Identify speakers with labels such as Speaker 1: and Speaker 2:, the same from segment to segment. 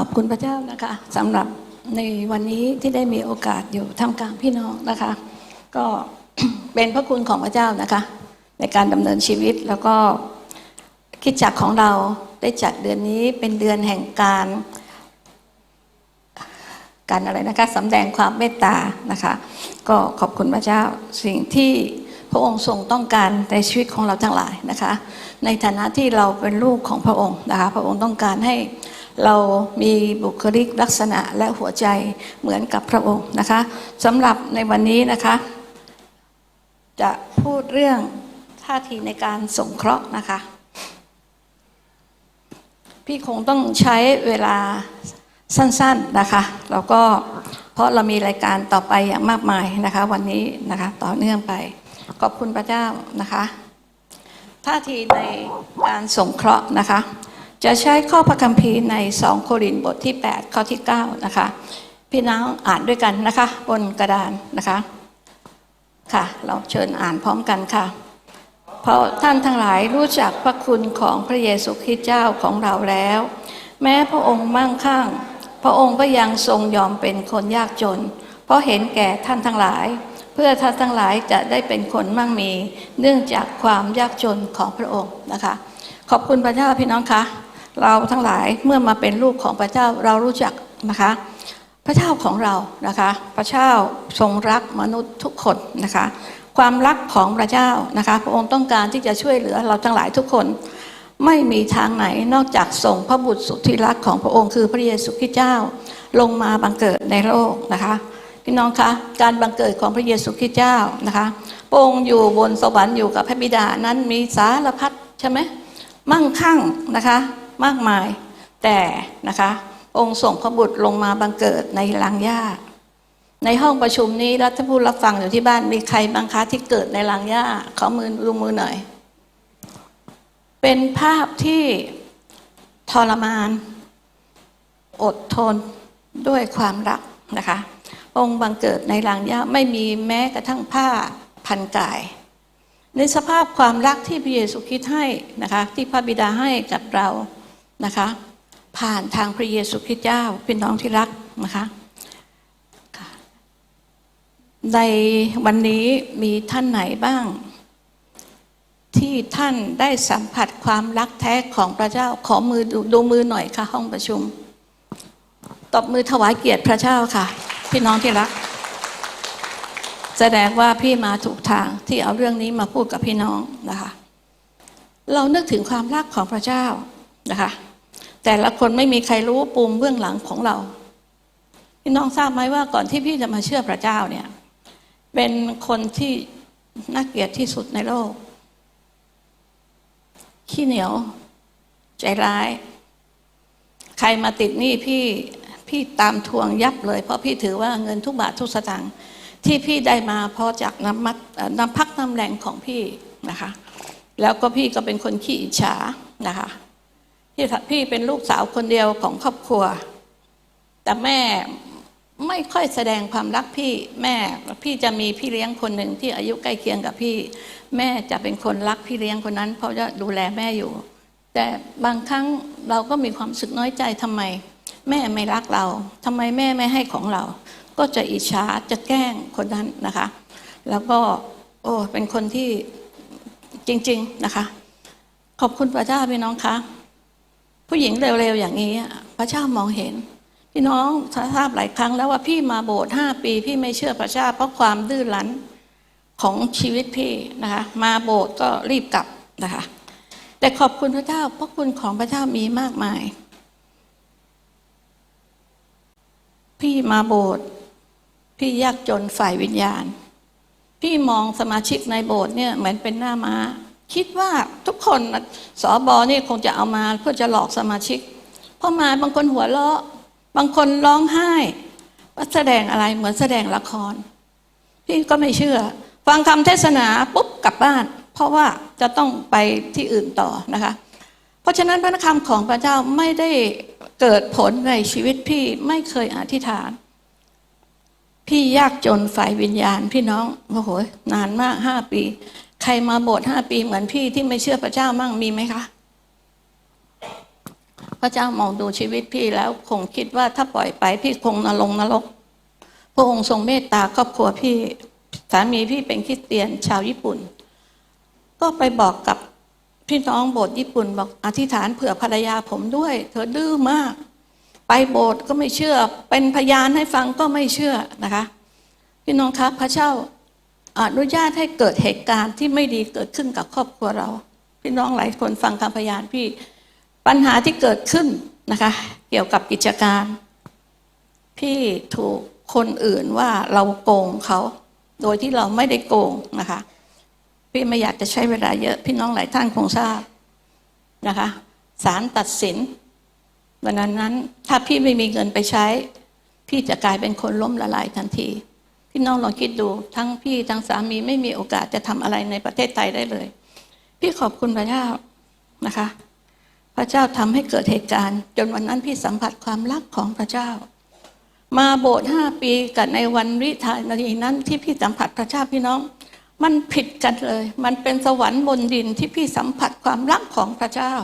Speaker 1: ขอบคุณพระเจ้านะคะสำหรับในวันนี้ที่ได้มีโอกาสอยู่ท่ามกลางพี่น้องนะคะ ก็เป็นพระคุณของพระเจ้านะคะ ในการดำเนินชีวิตแล้วก็คิดจักของเราได้จัดเดือนนี้เป็นเดือนแห่งการ การอะไรนะคะสำแดงความเมตตานะคะ ก็ขอบคุณพระเจ้าสิ่งที่พระองค์ทรงต้องการในชีวิตของเราทั้งหลายนะคะ ในฐานะที่เราเป็นลูกของพระองค์นะคะ พระองค์ต้องการให้ เรามีบุคลิกลักษณะและหัวใจเหมือนกับพระองค์นะคะสำหรับในวันนี้นะคะ จะพูดเรื่องท่าทีในการสงเคราะห์นะคะ พี่คงต้องใช้เวลาสั้นๆนะคะแล้วก็เพราะเรามีรายการต่อไปอย่างมากมายนะคะ วันนี้นะคะต่อเนื่องไป ขอบคุณพระเจ้านะคะ ท่าทีในการสงเคราะห์นะคะ จะใช้ข้อพระคัมภีร์ใน 2 โครินธ์บทที่ 8 ข้อที่ 9 นะคะ พี่น้องอ่านด้วยกันนะคะ บนกระดานนะคะ ค่ะ เราเชิญอ่านพร้อมกันค่ะ เพราะท่านทั้งหลายรู้จักพระคุณของพระเยซูคริสต์เจ้าของเราแล้ว แม้พระองค์มั่งคั่ง พระองค์ก็ยังทรงยอมเป็นคนยากจน เพราะเห็นแก่ท่านทั้งหลาย เพื่อท่านทั้งหลายจะได้เป็นคนมั่งมี เนื่องจากความยากจนของพระองค์นะคะ ขอบคุณพระเจ้าพี่น้องคะ เราทั้งหลายเมื่อมาเป็นลูกของพระเจ้าเรารู้จักนะคะ พระเจ้าของเรานะคะ พระเจ้าทรงรักมนุษย์ทุกคนนะคะ ความรักของพระเจ้านะคะ พระองค์ต้องการที่จะช่วยเหลือเราทั้งหลายทุกคน ไม่มีทางไหนนอกจากส่งพระบุตรสุดที่รักของพระองค์คือพระเยซูคริสต์เจ้าลงมาบังเกิดในโลกนะคะพี่น้องคะการบังเกิดของพระเยซูคริสต์เจ้านะคะพระองค์อยู่บนสวรรค์อยู่กับพระบิดานั้นมีสารพัดใช่ไหมมั่งคั่งนะคะ มากมาย แต่นะคะองค์ส่งพระบุตรลงมาบังเกิดในลังหญ้าในห้องประชุมนี้รัฐผู้รับฟังอยู่ที่บ้านมีใครบางคะที่เกิดในลังหญ้าเขามือดูมือหน่อย เป็นภาพที่ทรมาน อดทนด้วยความรักนะคะ องค์บังเกิดในลังหญ้าไม่มีแม้กระทั่งผ้าพันกาย ในสภาพความรักที่พระเยซูคริสต์ให้นะคะ ที่พระบิดาให้กับเรา นะคะ ผ่านทางพระเยซูคริสต์เจ้าพี่น้องที่รักนะคะ ในวันนี้มีท่านไหนบ้าง ที่ท่านได้สัมผัสความรักแท้ของพระเจ้าขอมือดูดูมือหน่อยค่ะ ห้องประชุม ตบมือถวายเกียรติพระเจ้าค่ะ พี่น้องที่รัก แสดงว่าพี่มาถูกทางที่เอาเรื่องนี้มาพูดกับพี่น้องนะคะเรานึกถึงความรักของพระเจ้านะคะ แต่ละคนไม่มีใครรู้ปูมเบื้องหลังของเราพี่น้องทราบไหมว่าก่อนที่พี่จะมาเชื่อพระเจ้าเนี่ย เป็นคนที่น่าเกลียดที่สุดในโลก ขี้เหนียว ใจร้าย ใครมาติดหนี้พี่พี่ตามทวงยับเลย เพราะพี่ถือว่าเงินทุกบาททุกสตางค์ที่พี่ได้มาเพราะจากน้ำมัดน้ำพักน้ำแรงของพี่นะคะ แล้วก็พี่ก็เป็นคนขี้อิจฉานะคะ พี่พี่เป็นลูกสาวคนเดียวของครอบครัว แต่แม่ไม่ค่อยแสดงความรักพี่แม่พี่จะมีพี่เลี้ยงคนหนึ่งที่อายุใกล้เคียงกับพี่ แม่จะเป็นคนรักพี่เลี้ยงคนนั้น เพราะจะดูแลแม่อยู่ แต่บางครั้งเราก็มีความสึกน้อยใจทำไม แม่ไม่รักเราทำไมแม่ไม่ให้ของเรา ก็จะอิจฉาจะแกล้งคนนั้นนะคะ แล้วก็โอ้เป็นคนที่จริง ๆนะคะ ขอบคุณพระเจ้าพี่น้องคะ ผู้หญิงเร็วๆอย่างนี้อะพระเจ้ามองเห็น พี่น้องทราบหลายครั้งแล้วว่าพี่มาโบสถ์ห้าปี พี่ไม่เชื่อพระเจ้าเพราะความดื้อรั้นของชีวิตพี่นะคะมาโบสถ์ก็รีบกลับนะคะแต่ขอบคุณพระเจ้าเพราะคุณของพระเจ้ามีมากมาย พี่มาโบสถ์พี่ยากจนฝ่ายวิญญาณ พี่มองสมาชิกในโบสถ์เนี่ยเหมือนเป็นหน้าม้า คิดว่าทุกคนสอบอนี่คงจะเอามาเพื่อจะหลอกสมาชิกพอมาบางคนหัวเราะ บางคนร้องไห้ว่าแสดงอะไรเหมือนแสดงละคร พี่ก็ไม่เชื่อ ฟังคำเทศนาปุ๊บกลับบ้าน เพราะว่าจะต้องไปที่อื่นต่อนะคะ เพราะฉะนั้นพระคำของพระเจ้าไม่ได้เกิดผลในชีวิตพี่ไม่เคยอธิษฐาน พี่ยากจนฝ่ายวิญญาณพี่น้องโอ้โหนานมากห้าปี ใครมาโบสถ์ห้าปีเหมือนพี่ที่ไม่เชื่อพระเจ้ามั่งมีไหมคะ พระเจ้ามองดูชีวิตพี่แล้วคงคิดว่าถ้าปล่อยไปพี่คงนลงนรก พระองค์ทรงเมตตาครอบครัวพี่สามีพี่เป็นคริสเตียนชาวญี่ปุ่น ก็ไปบอกกับพี่น้องโบสถ์ญี่ปุ่นบอกอธิษฐานเผื่อภรรยาผมด้วย เธอดื้อมาก ไปโบสถ์ก็ไม่เชื่อ เป็นพยานให้ฟังก็ไม่เชื่อนะคะ พี่น้องครับพระเจ้า อนุญาตให้เกิดเหตุการณ์ที่ไม่ดีเกิดขึ้นกับครอบครัวเรา พี่น้องหลายคนฟังคำพยานพี่ปัญหาที่เกิดขึ้นนะคะ เกี่ยวกับกิจการ พี่ถูกคนอื่นว่าเราโกงเขาโดยที่เราไม่ได้โกงนะคะ พี่ไม่อยากจะใช้เวลาเยอะ พี่น้องหลายท่านคงทราบนะคะศาลตัดสินวันนั้นนั้น ถ้าพี่ไม่มีเงินไปใช้ พี่จะกลายเป็นคนล้มละลายทันที พี่น้องลองคิดดู ทั้งพี่ทั้งสามีไม่มีโอกาสจะทำอะไรในประเทศไทยได้เลย พี่ขอบคุณพระเจ้านะคะ พระเจ้าทำให้เกิดเหตุการณ์ จนวันนั้นพี่สัมผัสความรักของพระเจ้า มาโบสถ์ห้าปีกับในวันวิทายนาทีนั้นที่พี่สัมผัสพระเจ้าพี่น้อง มันผิดกันเลย มันเป็นสวรรค์บนดินที่พี่สัมผัสความรักของพระเจ้า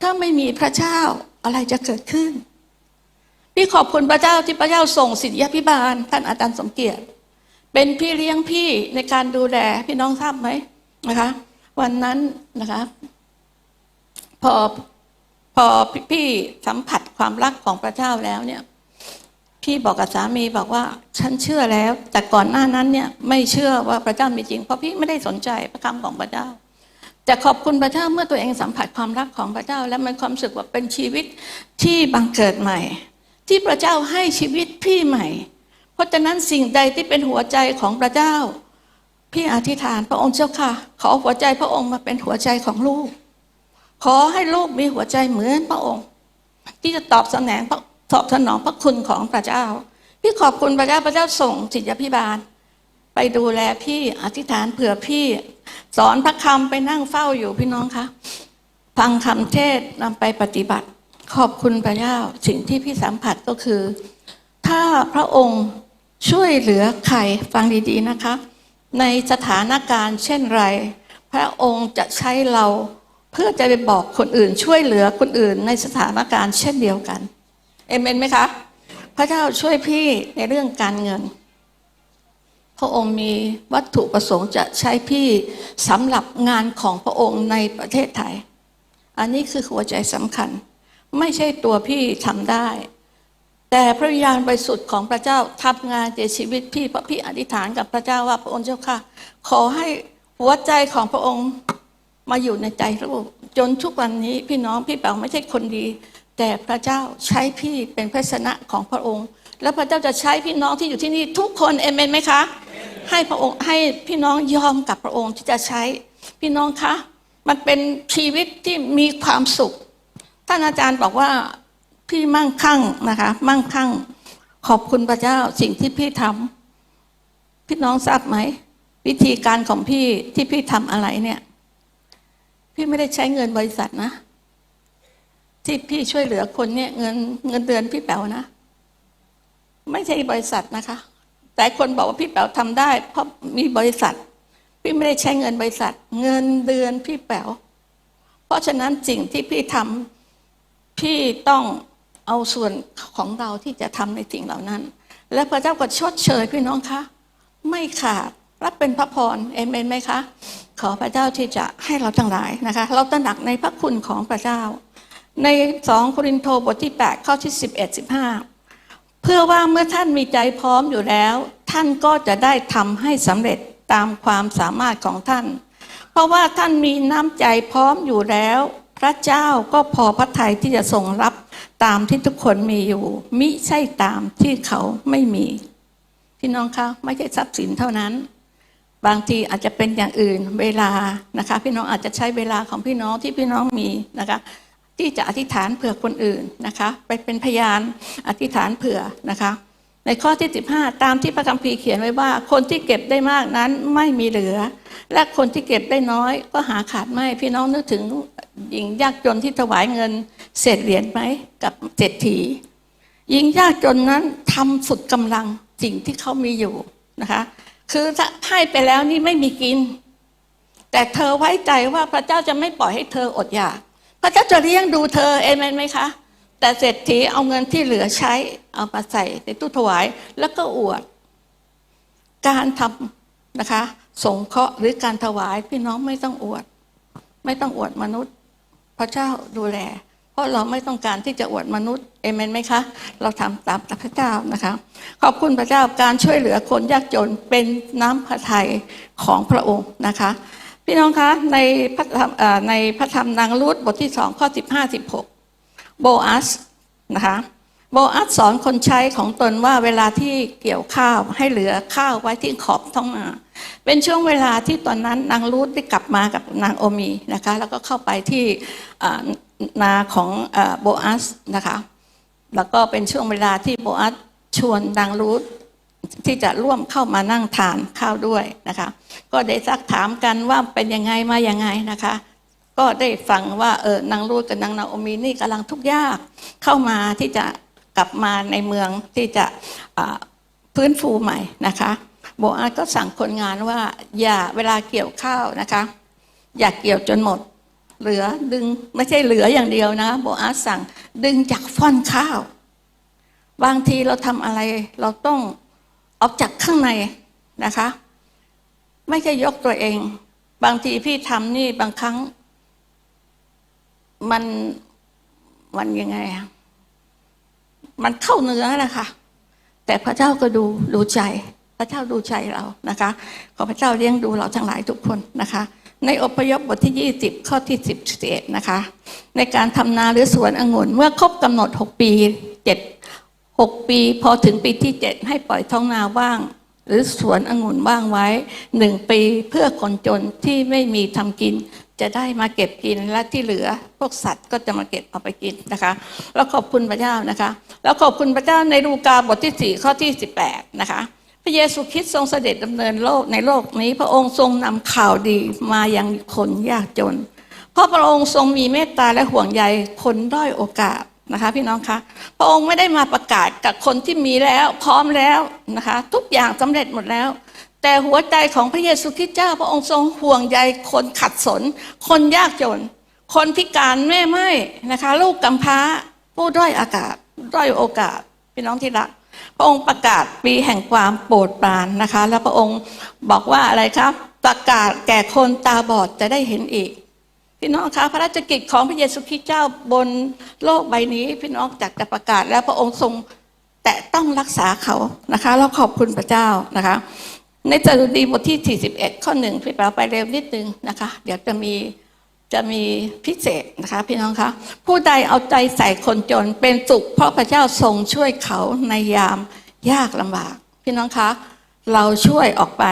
Speaker 1: ถ้าไม่มีพระเจ้าอะไรจะเกิดขึ้น พี่ขอบคุณพระเจ้าที่พระเจ้าส่งสิทธิพิบาล ท่านอาจารย์สมเกียรติ เป็นพี่เลี้ยงพี่ในการดูแลพี่น้องทราบไหมนะคะ วันนั้นนะคะ พอพอพี่สัมผัสความรักของพระเจ้าแล้วเนี่ย พี่บอกกับสามีบอกว่า ฉันเชื่อแล้ว แต่ก่อนหน้านั้นเนี่ย ไม่เชื่อว่าพระเจ้ามีจริง เพราะพี่ไม่ได้สนใจพระคำของพระเจ้าแต่ขอบคุณพระเจ้าเมื่อตัวเองสัมผัสความรักของพระเจ้า และมันความรู้สึกว่าเป็นชีวิตที่บังเกิดใหม่ ที่พระเจ้าให้ชีวิตพี่ใหม่ เพราะฉะนั้นสิ่งใดที่เป็นหัวใจของพระเจ้า พี่อธิษฐานพระองค์เจ้าค่ะ ขอหัวใจพระองค์มาเป็นหัวใจของลูก ขอให้ลูกมีหัวใจเหมือนพระองค์ ที่จะตอบสนองตอบสนองพระคุณของพระเจ้า พี่ขอบคุณพระเจ้าพระเจ้าส่งจิตยพิบาล ไปดูแลพี่อธิษฐานเผื่อพี่ สอนพระคำไปนั่งเฝ้าอยู่พี่น้องคะฟังคำเทศนำไปปฏิบัติ ขอบคุณพระเจ้าสิ่งที่พี่สัมผัสก็คือ ถ้าพระองค์ช่วยเหลือใครฟังดีๆนะคะ ในสถานการณ์เช่นไร พระองค์จะใช้เราเพื่อจะไปบอกคนอื่น ช่วยเหลือคนอื่น ในสถานการณ์เช่นเดียวกันเอเมนไหมคะ พระเจ้าช่วยพี่ในเรื่องการเงิน พระองค์มีวัตถุประสงค์จะใช้พี่สำหรับงานของพระองค์ในประเทศไทย อันนี้คือหัวใจสำคัญ ไม่ใช่ตัวพี่ทำได้ แต่พระวิญญาณบริสุทธิ์ของพระเจ้าทำงานในชีวิตพี่เพราะพี่อธิษฐานกับพระเจ้าว่าพระองค์เจ้าค่ะ ขอให้หัวใจของพระองค์มาอยู่ในใจลูกจนทุกวันนี้พี่น้องพี่เป๋าไม่ใช่คนดี แต่พระเจ้าใช้พี่เป็นพระชนะของพระองค์ และพระเจ้าจะใช้พี่น้องที่อยู่ที่นี่ทุกคนเอเมนไหมคะ ให้พระองค์ให้พี่น้องยอมกับพระองค์ที่จะใช้พี่น้องคะ มันเป็นชีวิตที่มีความสุข ท่านอาจารย์บอกว่าพี่มั่งคั่งนะคะ มั่งคั่ง ขอบคุณพระเจ้าสิ่งที่พี่ทำพี่น้องทราบไหมวิธีการของพี่ที่พี่ทำอะไรเนี่ย พี่ไม่ได้ใช้เงินบริษัทนะ ที่พี่ช่วยเหลือคนเนี่ยเงินเงินเดือนพี่แป๋วนะ ไม่ใช่บริษัทนะคะ แต่คนบอกว่าพี่แป๋วทำได้ เพราะมีบริษัท พี่ไม่ได้ใช้เงินบริษัท เงินเดือนพี่แป๋วเพราะฉะนั้นสิ่งที่พี่ทำ พี่ต้องเอาส่วนของเราที่จะทำในสิ่งเหล่านั้น และพระเจ้าก็ชดเชยพี่น้องคะ ไม่ขาดรับเป็นพระพรเอเมนไหมคะ ขอพระเจ้าที่จะให้เราทั้งหลายนะคะ เราตระหนักในพระคุณของพระเจ้า ในสองโครินโตบทที่8ข้อที่11 15 เพื่อว่าเมื่อท่านมีใจพร้อมอยู่แล้ว ท่านก็จะได้ทำให้สำเร็จตามความสามารถของท่าน เพราะว่าท่านมีน้ำใจพร้อมอยู่แล้ว พระเจ้าก็พอพระทัยที่จะทรงรับตามที่ทุกคนมีอยู่ มิใช่ตามที่เขาไม่มีพี่น้องคะไม่ใช่ทรัพย์สินเท่านั้น บางทีอาจจะเป็นอย่างอื่นเวลานะคะ พี่น้องอาจจะใช้เวลาของพี่น้องที่พี่น้องมีนะคะ ที่จะอธิษฐานเผื่อคนอื่นนะคะ ไปเป็นพยานอธิษฐานเผื่อนะคะ ในข้อที่ 15 ตามที่พระคัมภีร์เขียนไว้ว่า คนที่เก็บได้มากนั้นไม่มีเหลือ และคนที่เก็บได้น้อยก็หาขาดไม่ พี่น้องนึกถึงหญิงยากจนที่ถวายเงินเศษเหรียญไหมกับเศรษฐีหญิงยากจนนั้นทำสุดกำลังสิ่งที่เขามีอยู่นะคะ คือถ้าให้ไปแล้วนี่ไม่มีกิน แต่เธอไว้ใจว่าพระเจ้าจะไม่ปล่อยให้เธออดอยาก พระเจ้าจะเลี้ยงดูเธอเอเมนไหมคะ แต่เศรษฐีเอาเงินที่เหลือใช้เอามาใส่ในตู้ถวาย แล้วก็อวด การทำนะคะ สงเคราะห์หรือการถวายพี่น้องไม่ต้องอวด ไม่ต้องอวดมนุษย์ พระเจ้าดูแล เพราะเราไม่ต้องการที่จะอวดมนุษย์เอเมนไหมคะ เราทำตามพระเจ้านะคะ ขอบคุณพระเจ้าการช่วยเหลือคนยากจนเป็นน้ำพระทัยของพระองค์นะคะพี่น้องคะในพระธรรมในพระธรรมนางรูธบทที่สองข้อสิบห้าสิบหก โบอัสนะคะโบอัสสอนคนใช้ของตนว่าเวลาที่เกี่ยวข้าวให้เหลือข้าวไว้ที่ขอบท้องนาเป็นช่วงเวลาที่ตอนนั้นนางรูธได้กลับมากับนางโอมีนะคะแล้วก็เข้าไปที่นาของโบอัสนะคะแล้วก็เป็นช่วงเวลาที่โบอัสชวนนางรูธที่จะร่วมเข้ามานั่งทานข้าวด้วยนะคะ ก็ได้ซักถามกันว่าเป็นยังไงมายังไงนะคะ ก็ได้ฟังว่าเออนางรูธกับนางนาโอมีนี่กำลังทุกข์ยากเข้ามาที่จะกลับมาในเมืองที่จะอ่าฟื้นฟูใหม่นะคะโบอาสก็สั่งคนงานว่า อย่าเวลาเกี่ยวข้าวนะคะ อย่าเกี่ยวจนหมด เหลือดึงไม่ใช่เหลืออย่างเดียวนะโบอาสสั่งดึงจากฟ่อนข้าว บางทีเราทำอะไรเราต้องเอาจากข้างในนะคะ ไม่ใช่ยกตัวเอง บางทีพี่ทำนี่บางครั้ง มันมันยังไงอะมันเข้าเนื้อแหละคะ แต่พระเจ้าก็ดูดูใจ พระเจ้าดูใจเรานะคะ ขอพระเจ้าเลี้ยงดูเราทั้งหลายทุกคนนะคะ ในอพยพบทที่ 20 ข้อที่10 11นะคะ ในการทำนาหรือสวนองุ่นเมื่อครบกำหนด 6 ปี 7 6 ปีพอถึงปีที่ 7 ให้ปล่อยท้องนาว่าง หรือสวนองุ่นว่างไว้หนึ่งปีเพื่อคนจนที่ไม่มีทำกิน จะได้มาเก็บกินและที่เหลือพวกสัตว์ก็จะมาเก็บเอาไปกินนะคะ แล้วขอบคุณพระเจ้านะคะ แล้วขอบคุณพระเจ้าในลูกาบทที่ 4 ข้อที่ 18 นะคะ พระเยซูคริสต์ทรงเสด็จดำเนินโลกในโลกนี้ พระองค์ทรงนำข่าวดีมายังคนยากจน เพราะพระองค์ทรงมีเมตตาและห่วงใยคนด้อยโอกาสนะคะพี่น้องคะพระองค์ไม่ได้มาประกาศกับคนที่มีแล้วพร้อมแล้วนะคะ ทุกอย่างสำเร็จหมดแล้ว แต่หัวใจของพระเยซูคริสต์เจ้าพระองค์ทรงห่วงใยคนขัดสน คนยากจน คนพิการแม่ไม้นะคะ ลูกกำพร้า ผู้ด้อยอากาศด้อยโอกาสพี่น้องที่รักพระองค์ประกาศปีแห่งความโปรดปรานนะคะ แล้วพระองค์บอกว่าอะไรครับ ประกาศแก่คนตาบอดจะได้เห็นอีก พี่น้องคะพระราชกิจของพระเยซูคริสต์เจ้าบนโลกใบนี้ พี่น้องจากจะประกาศแล้วพระองค์ทรงแตะต้องรักษาเขานะคะแล้วขอบคุณพระเจ้านะคะ ในจารุดีบทที่ 41 ข้อหนึ่งพี่แปลไปเร็วนิดนึงนะคะ เดี๋ยวจะมีจะมีพิเศษนะคะ พี่น้องคะผู้ใดเอาใจใส่คนจนเป็นสุขเพราะพระเจ้าทรงช่วยเขาในยามยากลำบาก พี่น้องคะ เราช่วยออกไป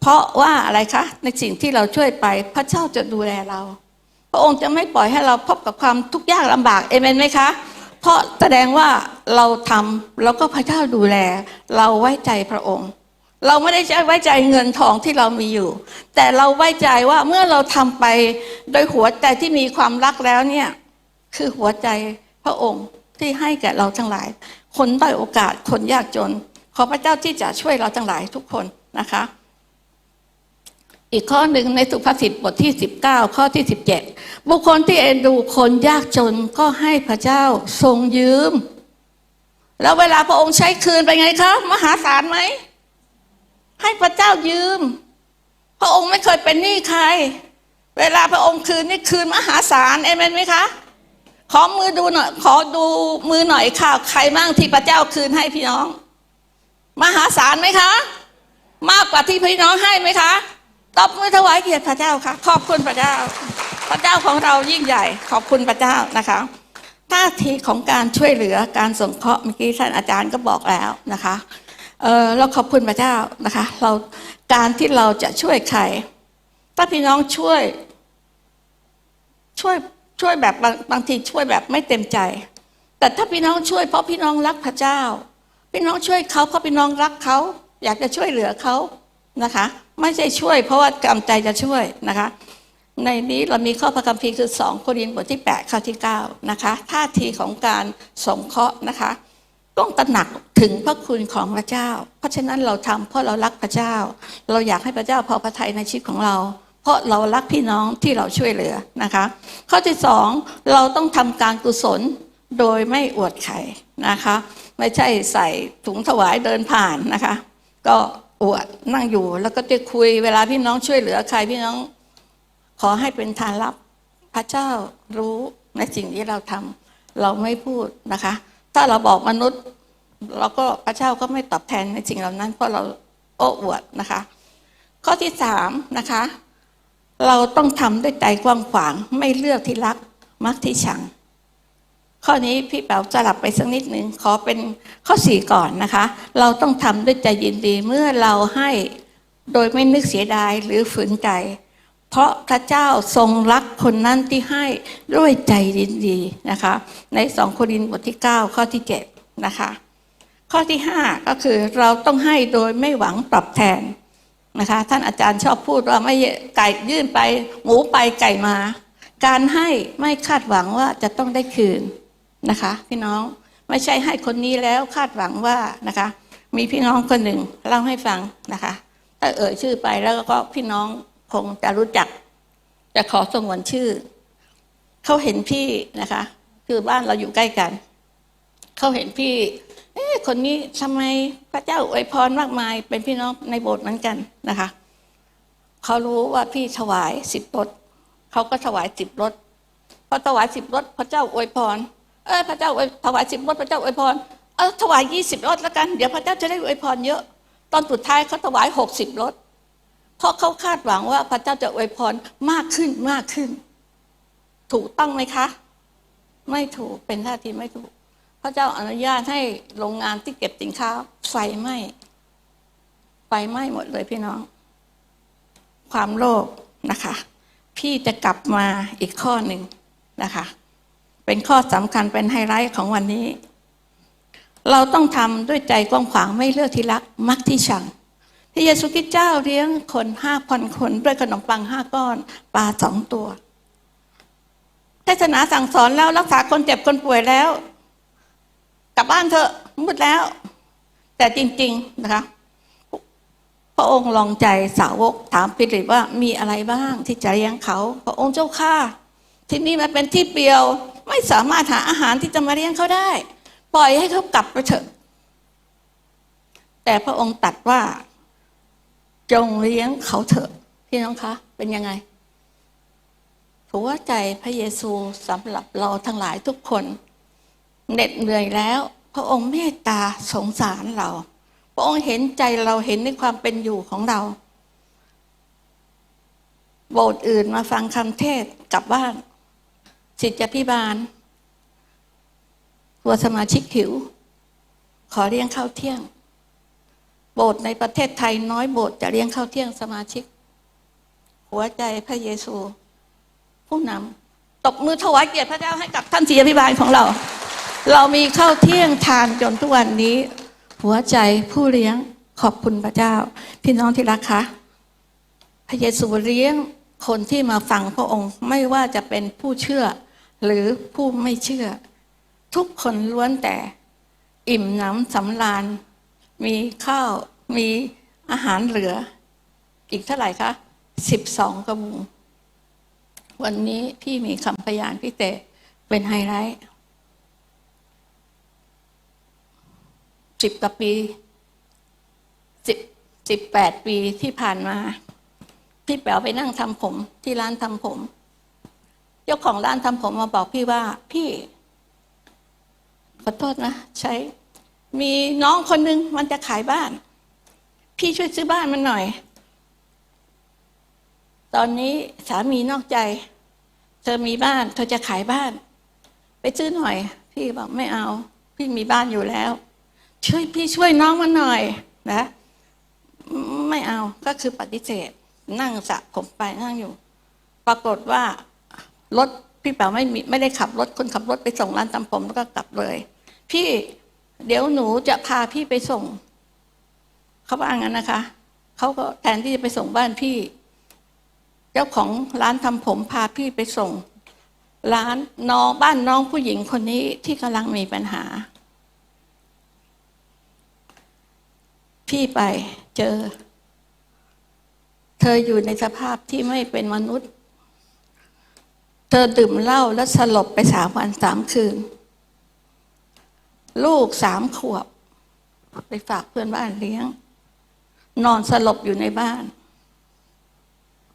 Speaker 1: เพราะว่าอะไรคะ ในสิ่งที่เราช่วยไป พระเจ้าจะดูแลเรา พระองค์จะไม่ปล่อยให้เราพบกับความทุกข์ยากลำบากเอเมนไหมคะ เพราะแสดงว่าเราทำแล้วก็พระเจ้าดูแล เราไว้ใจพระองค์ เราไม่ได้ใช้ไว้ใจเงินทองที่เรามีอยู่ แต่เราไว้ใจว่าเมื่อเราทำไปโดยหัวใจที่มีความรักแล้วเนี่ยคือหัวใจพระองค์ที่ให้แก่เราทั้งหลาย คนด้อยโอกาสคนยากจน ขอพระเจ้าที่จะช่วยเราทั้งหลายทุกคนนะคะ อีกข้อหนึ่งในสุภาษิตบทที่ 19 ข้อที่ 17 บุคคลที่เอ็นดูคนยากจนก็ให้พระเจ้าทรงยืม แล้วเวลาพระองค์ใช้คืนไปไงคะมหาศาลไหม ให้พระเจ้ายืม พระองค์ไม่เคยเป็นหนี้ใคร เวลาพระองค์คืนนี่คืนมหาศาลเอเมนไหมคะขอมือดูหน่อยขอดูมือหน่อยค่ะใครบ้างที่พระเจ้าคืนให้พี่น้อง มหาศาลไหมคะ มากกว่าที่พี่น้องให้ไหมคะ ตบมือถวายเกียรติพระเจ้าค่ะ ขอบคุณพระเจ้า พระเจ้าของเรายิ่งใหญ่ ขอบคุณพระเจ้านะคะท่าทีของการช่วยเหลือการสงเคราะห์เมื่อกี้ท่านอาจารย์ก็บอกแล้วนะคะเเราขอบคุณพระเจ้านะคะเราการที่เราจะช่วยใครถ้าพี่น้องช่วย ช่วยช่วยแบบบาบางทีช่วยแบบไม่เต็มใจ แต่ถ้าพี่น้องช่วยเพราะพี่น้องรักพระเจ้า พี่น้องช่วยเขาเพราะพี่น้องรักเขา อยากจะช่วยเหลือเขานะคะ ไม่ใช่ช่วยเพราะว่ากำใจจะช่วยนะคะ ในนี้เรามีข้อพระคัมภีร์คือ 2 โครินธ์บทที่ 8 ข้อที่ 9 นะคะท่าทีของการสงเคราะห์นะคะ ต้องตระหนักถึงพระคุณของพระเจ้า เพราะฉะนั้นเราทำเพราะเรารักพระเจ้า เราอยากให้พระเจ้าพอพระทัยในชีวิตของเรา เพราะเรารักพี่น้องที่เราช่วยเหลือนะคะ ข้อที่สองเราต้องทำการกุศลโดยไม่อวดใครนะคะ ไม่ใช่ใส่ถุงถวายเดินผ่านนะคะ ก็ อวดนั่งอยู่ แล้วก็จะคุยเวลาพี่น้องช่วยเหลือใครพี่น้อง ขอให้เป็นทานรับ พระเจ้ารู้ในสิ่งที่เราทำเราไม่พูดนะคะ ถ้าเราบอกมนุษย์ เราก็พระเจ้าก็ไม่ตอบแทนในสิ่งเหล่านั้น เพราะเราโอ้อวดนะคะ ข้อที่สามนะคะ เราต้องทำด้วยใจกว้างขวาง ไม่เลือกที่รักมักที่ชัง ข้อนี้พี่แป๋วจะหลับไปสักนิดหนึ่งขอเป็นข้อสี่ก่อนนะคะ เราต้องทำด้วยใจยินดีเมื่อเราให้โดยไม่นึกเสียดายหรือฝืนใจ เพราะพระเจ้าทรงรักคนนั้นที่ให้ด้วยใจยินดีนะคะ ในสองโครินธ์บทที่ 9 ข้อที่ 7 นะคะ ข้อที่ 5 ก็คือเราต้องให้โดยไม่หวังตอบแทนนะคะ ท่านอาจารย์ชอบพูดว่าไม่ไก่ยื่นไป หมูไปไก่มา การให้ไม่คาดหวังว่าจะต้องได้คืน นะคะ พี่น้องไม่ใช่ให้คนนี้แล้วคาดหวังว่านะคะ มีพี่น้องคนหนึ่งเล่าให้ฟังนะคะถ้าเอ่ยชื่อไปแล้วก็พี่น้องคงจะรู้จัก จะขอสงวนชื่อเขาเห็นพี่นะคะ คือบ้านเราอยู่ใกล้กันเขาเห็นพี่ เอ๊คนนี้ทำไมพระเจ้าอวยพรมากมาย เป็นพี่น้องในโบสถ์เหมือนกันนะคะเขารู้ว่าพี่ถวายสิบรถเขาก็ถวายสิบรถพอถวายสิบรถพระเจ้าอวยพร เออพระเจ้าอวยถวายสิบรถพระเจ้าอวยพรเออถวายยี่สิบรถแล้วกันเดี๋ยวพระเจ้าจะได้อวยพรเยอะ ตอนสุดท้ายเขาถวายหกสิบรถเพราะเขาคาดหวังว่าพระเจ้าจะอวยพรมากขึ้นมากขึ้น ถูกต้องไหมคะ ไม่ถูกเป็นท่าทีไม่ถูก พระเจ้าอนุญาตให้โรงงานที่เก็บสินค้า ไฟไหม้ไฟไหม้หมดเลยพี่น้อง ความโลภนะคะ พี่จะกลับมาอีกข้อหนึ่งนะคะ เป็นข้อสำคัญเป็นไฮไลท์ของวันนี้ เราต้องทำด้วยใจกว้างขวางไม่เลือกที่รักมักที่ชังพระเยซูคริสต์เจ้าเลี้ยงคนห้าพันคนด้วยขนมปังห้าก้อนปลาสองตัวเทศนาสั่งสอนแล้วรักษาคนเจ็บคนป่วยแล้ว กลับบ้านเถอะมืดแล้ว แต่จริง ๆนะคะ พระองค์ลองใจสาวกถามปิลิปว่ามีอะไรบ้างที่จะเลี้ยงเขา พระองค์เจ้าข้าที่นี่มันเป็นที่เปลี่ยว ไม่สามารถหาอาหารที่จะมาเลี้ยงเขาได้ ปล่อยให้เขากลับไปเถอะ แต่พระองค์ตัดว่า จงเลี้ยงเขาเถอะพี่น้องคะ เป็นยังไงผัวใจพระเยซูสำหรับเราทั้งหลายทุกคนเหน็ดเหนื่อยแล้ว พระองค์เมตตาสงสารเรา พระองค์เห็นใจเราเห็นในความเป็นอยู่ของเรา โบสถ์อื่นมาฟังคำเทศกลับบ้าน สิทธิพิบาลตัวสมาชิกหิว ขอเลี้ยงข้าวเที่ยง โบสถ์ในประเทศไทยน้อยโบสถ์จะเลี้ยงข้าวเที่ยงสมาชิก หัวใจพระเยซู ผู้นำตบมือถวายเกียรติพระเจ้าให้กับท่านศิษยพิบาลของเรา เรามีข้าวเที่ยงทานจนทุกวันนี้ หัวใจผู้เลี้ยงขอบคุณพระเจ้า พี่น้องที่รักคะพระเยซูเลี้ยงคนที่มาฟังพระองค์ไม่ว่าจะเป็นผู้เชื่อ หรือผู้ไม่เชื่อ ทุกคนล้วนแต่ อิ่มหน้ำสำราญ มีข้าวมีอาหารเหลือ อีกเท่าไหร่คะสิบสองกระบุง วันนี้พี่มีคำพยานพิเศษเป็นไฮไลท์สิบกว่าปีสิบสิบแปดปีที่ผ่านมา พี่แป๋วไปนั่งทำผมที่ร้านทำผม เจ้าของร้านทำผมมาบอกพี่ว่า พี่ ขอโทษนะ ใช้ มีน้องคนหนึ่งมันจะขายบ้าน พี่ช่วยซื้อบ้านมันหน่อย ตอนนี้สามีนอกใจ เธอมีบ้าน เธอจะขายบ้าน ไปซื้อหน่อย พี่บอกไม่เอา พี่มีบ้านอยู่แล้ว ช่วยพี่ช่วยน้องมันหน่อย นะ ไม่เอาก็คือปฏิเสธ นั่งสระผมไปนั่งอยู่ ปรากฏว่า รถพี่แป๋วไม่มีไม่ได้ขับรถคนขับรถไปส่งร้านตำผมแล้วก็กลับเลย พี่เดี๋ยวหนูจะพาพี่ไปส่งเขาว่างั้นนะคะเขาก็แทนที่จะไปส่งบ้านพี่ เจ้าของร้านทำผมพาพี่ไปส่ง ร้านน้องบ้านน้องผู้หญิงคนนี้ที่กำลังมีปัญหา พี่ไปเจอ เธออยู่ในสภาพที่ไม่เป็นมนุษย์ ธอดื่มเหล้าแล้วสลบไปสามวันสามคืน ลูกสามขวบ ไปฝากเพื่อนบ้านเลี้ยง นอนสลบอยู่ในบ้าน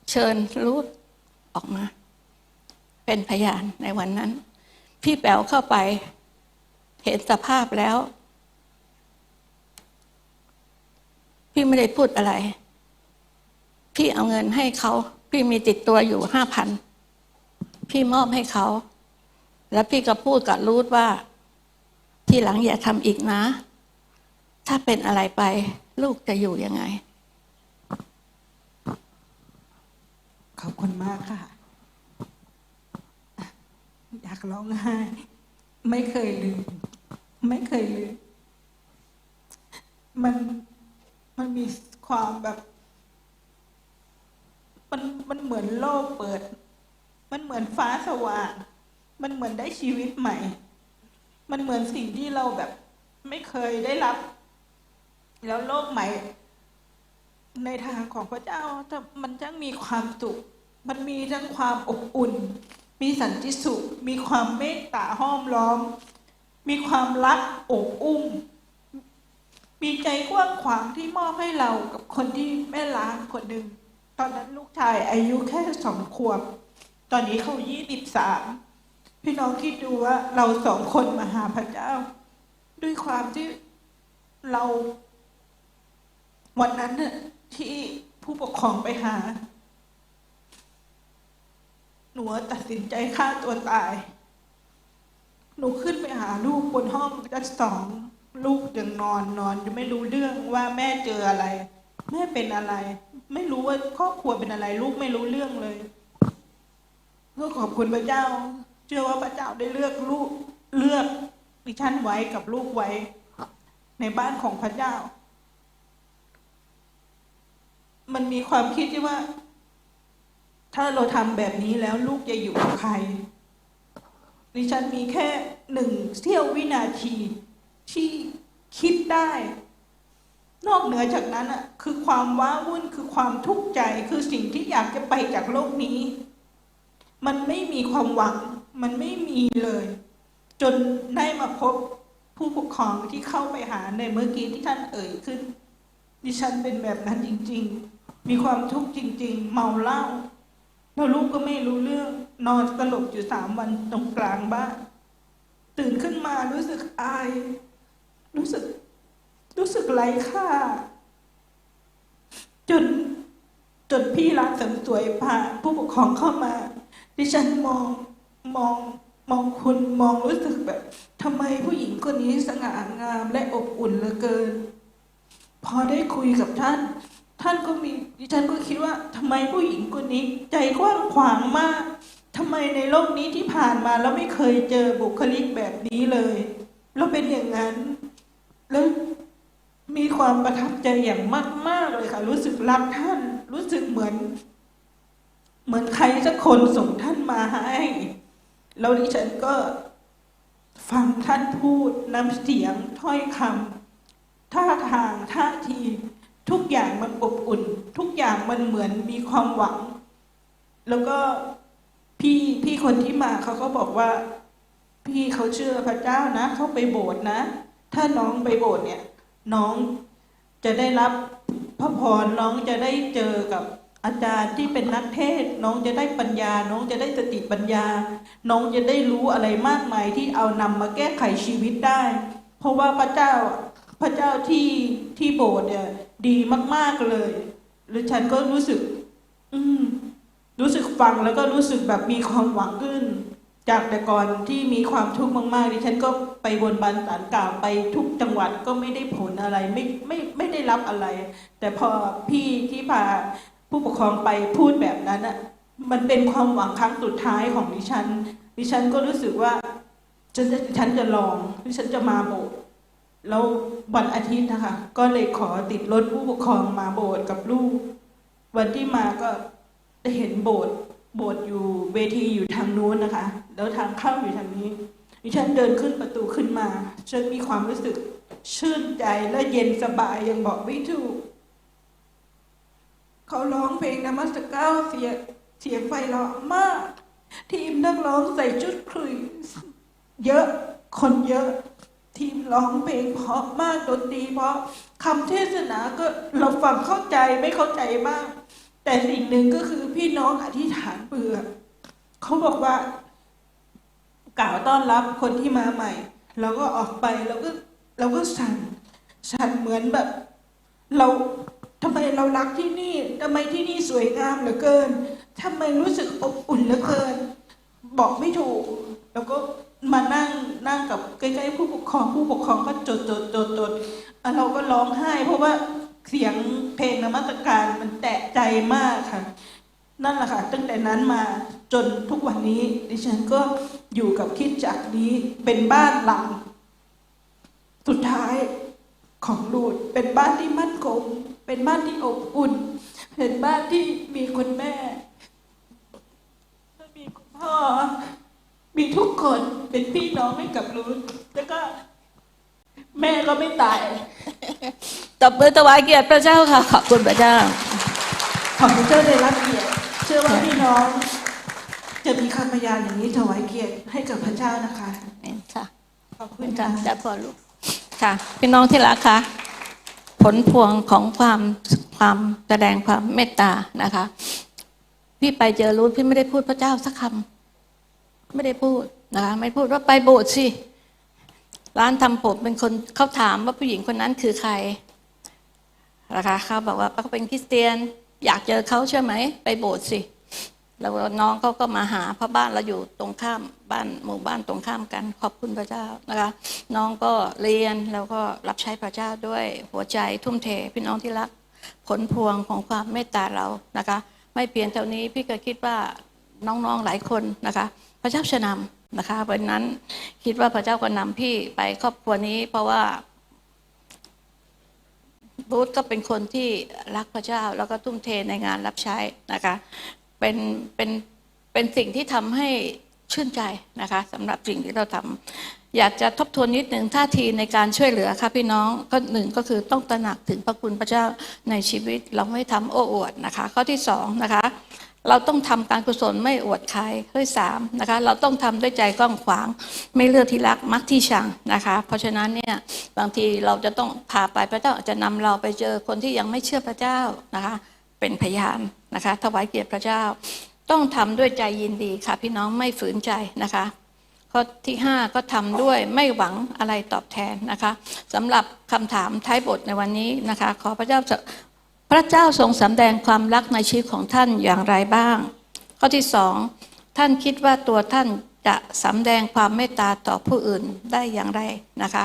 Speaker 1: เชิญรูดออกมา เป็นพยานในวันนั้น พี่แป๋วเข้าไป เห็นสภาพแล้ว พี่ไม่ได้พูดอะไร พี่เอาเงินให้เขา พี่มีติดตัวอยู่ห้าพัน พี่มอบให้เขา แล้วพี่ก็พูดกับรูดว่า ที่หลังอย่าทำอีกนะ ถ้าเป็นอะไรไป ลูกจะอยู่ยังไง
Speaker 2: ขอบคุณมากค่ะ อยากร้องไห้ไม่เคยลืม ไม่เคยลืม มันมันมีความแบบ มันมันเหมือนโลกเปิด มันเหมือนฟ้าสว่าง มันเหมือนได้ชีวิตใหม่ มันเหมือนสิ่งที่เราแบบไม่เคยได้รับ แล้วโลกใหม่ ในทางของพระเจ้ามันจังมีความสุข มันมีทั้งความอบอุ่น มีสันติสุข มีความเมตตาห้อมล้อม มีความรักอบอุ้ม มีใจกว้างขวางที่มอบให้เรากับคนที่แม่ล้างคนหนึ่ง ตอนนั้นลูกชายอายุแค่สองขวบ ตอนนี้เขายี่สิบสามพี่น้องคิดดูว่าเราสองคนมาหาพระเจ้า ด้วยความที่เราวันนั้นน่ะที่ผู้ปกครองไปหา หนูตัดสินใจฆ่าตัวตาย หนูขึ้นไปหาลูกบนห้องชั้นสองลูกยังนอนนอนยังไม่รู้เรื่องว่าแม่เจออะไร แม่เป็นอะไร ไม่รู้ว่าครอบครัวเป็นอะไร ลูกไม่รู้เรื่องเลย ก็ขอบคุณพระเจ้า เชื่อว่าพระเจ้าได้เลือกลูกเลือกดิฉันไว้กับลูกไว้ ในบ้านของพระเจ้า มันมีความคิดที่ว่า ถ้าเราทำแบบนี้แล้วลูกจะอยู่กับใครดิฉันมีแค่หนึ่งเสี้ยววินาทีที่คิดได้ นอกเหนือจากนั้นอะคือความว้าวุ่นคือความทุกข์ใจคือสิ่งที่อยากจะไปจากโลกนี้ มันไม่มีความหวัง มันไม่มีเลย จนได้มาพบผู้ปกครองที่เข้าไปหาในเมื่อกี้ที่ท่านเอ่ยขึ้น ดิฉันเป็นแบบนั้นจริง ๆ มีความทุกข์จริง ๆ เมาเหล้าแล้วลูกก็ไม่รู้เรื่อง นอนสลบอยู่สามวันตรงกลางบ้าน ตื่นขึ้นมารู้สึกอาย รู้สึก รู้สึกไร้ค่า จนจนพี่ร้านเสริมสวยพาผู้ปกครองเข้ามา ดิฉันมองมองมองคุณมองรู้สึกแบบทำไมผู้หญิงคนนี้สง่างามและอบอุ่นเหลือเกิน พอได้คุยกับท่าน ท่านก็มีดิฉันก็คิดว่าทำไมผู้หญิงคนนี้ ใจกว้างขวางมากทำไมในโลกนี้ที่ผ่านมาแล้วไม่เคยเจอบุคลิกแบบนี้เลยแล้วเป็นอย่างนั้น แล้วมีความประทับใจอย่างมาก ๆ เลยค่ะ รู้สึกรักท่าน รู้สึกเหมือน เหมือนใครสักคนส่งท่านมาให้ แล้วดิฉันก็ฟังท่านพูดน้ำเสียงถ้อยคำท่าทางท่าที ทุกอย่างมันอบอุ่น ทุกอย่างมันเหมือนมีความหวัง แล้วก็พี่พี่คนที่มาเขาก็บอกว่า พี่เขาเชื่อพระเจ้านะเขาไปโบสถ์นะ ถ้าน้องไปโบสถ์เนี่ย น้องจะได้รับพระพรน้องจะได้เจอกับ อาจารย์ที่เป็นนักเทศน์น้องจะได้ปัญญา น้องจะได้สติปัญญา น้องจะได้รู้อะไรมากมายที่เอานำมาแก้ไขชีวิตได้ เพราะว่าพระเจ้าพระเจ้าที่ที่โบสถ์เนี่ยดีมาก ๆเลย หรือฉันก็รู้สึก อืมรู้สึกฟังแล้วก็รู้สึกแบบมีความหวังขึ้น จากแต่ก่อนที่มีความทุกข์มากๆดิฉันก็ไปบนบันสารกล่าวไปทุกจังหวัดก็ไม่ได้ผลอะไรไม่ไม่ไม่ได้รับอะไร แต่พอพี่ที่พา ผู้ปกครองไปพูดแบบนั้นอะมันเป็นความหวังครั้งสุดท้ายของดิฉัน ดิฉันก็รู้สึกว่าฉันจะฉันจะลองดิฉันจะมาโบสถ์แล้ววันอาทิตย์นะคะ ก็เลยขอติดรถผู้ปกครองมาโบสถ์กับลูก วันที่มาก็ได้เห็นโบสถ์โบสถ์อยู่เวทีอยู่ทางนู้นนะคะ แล้วทางเข้าอยู่ทางนี้ ดิฉันเดินขึ้นประตูขึ้นมา ฉันมีความรู้สึกชื่นใจและเย็นสบายยังบอกไม่ถูก เขาร้องเพลงนมัสก้าเสียเสียงไฟเราะมาก ทีมนักร้องใส่ชุดคลุยเยอะคนเยอะ ทีมร้องเพลงเพราะมากดนตรีเพราะคำเทศนาก็เราฟังเข้าใจไม่เข้าใจบ้าง แต่สิ่งหนึ่งก็คือพี่น้องอธิษฐานเบื่อเขาบอกว่ากล่าวต้อนรับคนที่มาใหม่เราก็ออกไปเราก็เราก็สั่นสั่นเหมือนแบบ เรา ทำไมเรารักที่นี่ทำไมที่นี่สวยงามเหลือเกินทำไมรู้สึกอบอุ่นเหลือเกิน บอกไม่ถูก แล้วก็มานั่งนั่งกับใกล้ๆผู้ปกครองผู้ปกครองก็จดจดจดจดเราก็ร้องไห้ เพราะว่าเสียงเพลงนมัสการมันแตะใจมากค่ะ นั่นแหละค่ะตั้งแต่นั้นมาจนทุกวันนี้ดิฉันก็อยู่กับคิดจักนี้เป็นบ้านหลัง สุดท้ายของลูดเป็นบ้านที่มั่นคง เป็นบ้านที่อบอุ่น เป็นบ้านที่มีคุณแม่ มีคุณพ่อ มีทุกคนเป็นพี่น้องให้กับลูดแล้วก็ แม่ก็ไม่ตาย
Speaker 1: ตบมือถวายเกียรติพระเจ้าค่ะ ขอบคุณพระเจ้า
Speaker 2: ขอบคุณเจ้าได้รับเกียรติเชื่อว่าพี่น้อง จะมีคำพยานอย่างนี้ถวายเกียรติให้กับพระเจ้านะคะ
Speaker 1: ค่ะ
Speaker 2: ขอบคุ
Speaker 1: คุณณ
Speaker 2: ค่ะ
Speaker 1: ค่ะจะพอลูกค่ะ พี่น้องที่รักค่ะ ผลพวงของความความแสดงความเมตตานะคะ พี่ไปเจอรู้พี่ไม่ได้พูดพระเจ้าสักคำไม่ได้พูดนะคะ ไม่พูดว่าไปโบสถ์สิร้านทำผมเป็นคนเขาถามว่าผู้หญิงคนนั้นคือใครนะคะเขาบอกว่าเขาเป็นคริสเตียน อยากเจอเขาใช่ไหม ไปโบสถ์สิ แล้วน้องเขาก็มาหาเพราะบ้านเราอยู่ตรงข้ามบ้านหมู่บ้านตรงข้ามกัน ขอบคุณพระเจ้านะคะ น้องก็เรียนแล้วก็รับใช้พระเจ้าด้วยหัวใจทุ่มเทพี่น้องที่รัก ผลพวงของความเมตตาเรานะคะ ไม่เพียงเท่านี้พี่ก็คิดว่าน้องๆหลายคนนะคะ พระเจ้าจะนำนะคะวันนั้นคิดว่าพระเจ้าก็นำพี่ไปครอบครัวนี้ เพราะว่าบูธก็เป็นคนที่รักพระเจ้า แล้วก็ทุ่มเทในงานรับใช้นะคะ เป็นเป็นเป็นสิ่งที่ทำให้ชื่นใจนะคะสำหรับสิ่งที่เราทำอยากจะทบทวนนิดหนึ่งท่าทีในการช่วยเหลือค่ะพี่น้องก็หนึ่งก็คือต้องตระหนักถึงพระคุณพระเจ้าในชีวิตเราไม่ทำโอ้อวดนะคะ ข้อที่สองนะคะเราต้องทำการกุศลไม่อวดใครข้อสามนะคะ เราต้องทำด้วยใจกว้างขวาง ไม่เลือกที่รักมักที่ชังนะคะ เพราะฉะนั้นเนี่ยบางทีเราจะต้องพาไปพระเจ้าอาจจะนำเราไปเจอคนที่ยังไม่เชื่อพระเจ้านะคะ เป็นพยานนะคะถวายเกียรติพระเจ้า ต้องทำด้วยใจยินดีค่ะ พี่น้องไม่ฝืนใจนะคะข้อที่ 5 ก็ทำด้วยไม่หวังอะไรตอบแทนนะคะสำหรับคำถามท้ายบทในวันนี้นะคะ ขอพระเจ้าจะพระเจ้าทรงสำแดงความรักในชีวิตของท่านอย่างไรบ้าง ข้อที่สองท่านคิดว่าตัวท่านจะสำแดงความเมตตาต่อผู้อื่นได้อย่างไรนะคะ